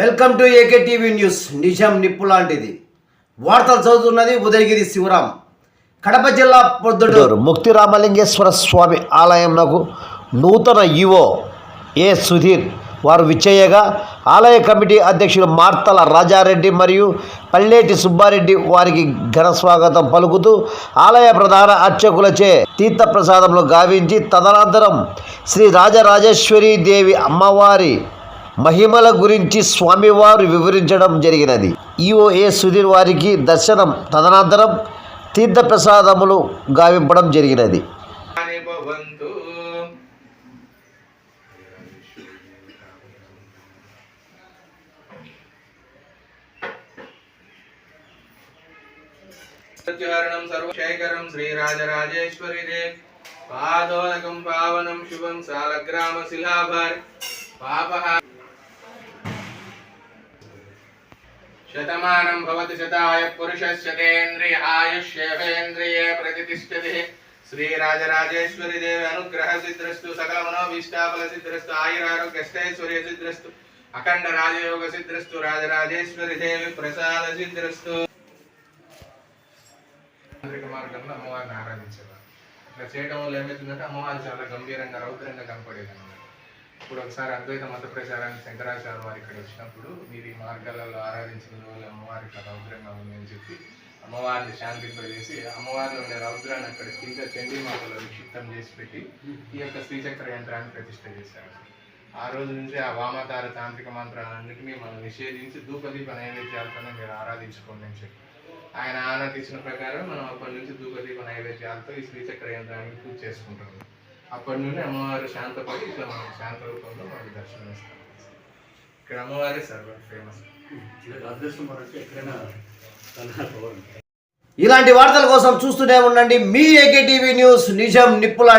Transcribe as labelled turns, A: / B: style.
A: Welcome to AK TV news. నిజం నిప్పు లాంటిది. వార్తలు చదువుతున్నది ఉదయగిరి శివరాం. కడప జిల్లా పొద్దుటూరు. ముక్తి రామలింగేశ్వర స్వామి ఆలయంనకు నూతన ఈవో ఏ సుధీర్ వారు విచ్చేయగా ఆలయ కమిటీ అధ్యక్షులు మార్తల రాజారెడ్డి మరియు పల్లేటి సుబ్బారెడ్డి వారికి ఘన స్వాగతం పలుకుతూ ఆలయ ప్రధాన అర్చకులచే తీర్థప్రసాదంలో గావించి తదనంతరం శ్రీ రాజరాజేశ్వరి దేవి అమ్మవారి మహిమల గురించి స్వామివారు వివరించడం జరిగినది. ఈఓఏ సుధీర్ వారికి దర్శనం తదనంతరం తీర్థప్రసాదములు గావింపడం జరిగినది.
B: సత్యహరణం సర్వశేఖరం శ్రీరాజరాజేశ్వరి పాదోదకం పావనం శుభం సాలగ్రామ శిలాభార్. పాపః శతమానం భవతి శతాయ పురుషస్యతేంద్రియ ఆయుష్యేవేంద్రియే ప్రతిష్టతి శ్రీరాజరాజేశ్వరి దేవి అనుగ్రహ సిద్ధ్రస్తు సకల మనోభీష్టాఫల సిద్ధిరస్తు ఆయురారోగ్యస్థైశ్వర్య సిద్ధిరస్తు అఖండ రాజయోగ సిద్ధ్రస్తు రాజరాజేశ్వరి దేవి ప్రసాద సిద్ధ్రస్తు. మార్గంలో అమ్మవారిని ఆరాధించేవారు. అట్లా చేయడం వల్ల ఏమవుతుందంటే అమ్మవారు చాలా గంభీరంగా రౌద్రంగా కనపడేది అన్నమాట ఇప్పుడు ఒకసారి అద్వైత మత ప్రచారానికి శంకరాచార్య వారు ఇక్కడ వచ్చినప్పుడు మీరు ఈ మార్గాలలో ఆరాధించిన రోజు అమ్మవారి ఇట్లా రౌద్రంగా ఉంది అని చెప్పి అమ్మవారిని శాంతింపజేసి అమ్మవారిలో ఉండే రౌద్రాన్ని అక్కడ కింద చండీమాతలో నిక్షిప్తం విక్షిప్తం చేసి పెట్టి ఈ యొక్క శ్రీచక్ర యంత్రాన్ని ప్రతిష్ట చేశారు. ఆ రోజు నుంచి ఆ వామతార తాంత్రిక మంత్రాలన్నింటినీ మనం నిషేధించి ధూపదీప నైవేద్యాలతోనే మీరు ఆరాధించుకోండి అని చెప్పి. ఆయన ఆనతి ప్రకారం మనం అప్పటి నుంచి ధూపదీప నైవేద్యాలతో ఈ శ్రీచక్ర యంత్రానికి పూజ చేసుకుంటాము అప్పటి నుండి అమ్మవారు శాంతపడి ఇట్లా మనం శాంత రూపంలో మనకి దర్శనం ఇస్తాం ఇక్కడ అమ్మవారే సర్వ ఫేమస్
C: ఎక్కడైనా
A: ఇలాంటి వార్తల కోసం చూస్తూనే ఉండండి మీ ఏకే టీవీ న్యూస్ నిజం నిప్పు లాంటిది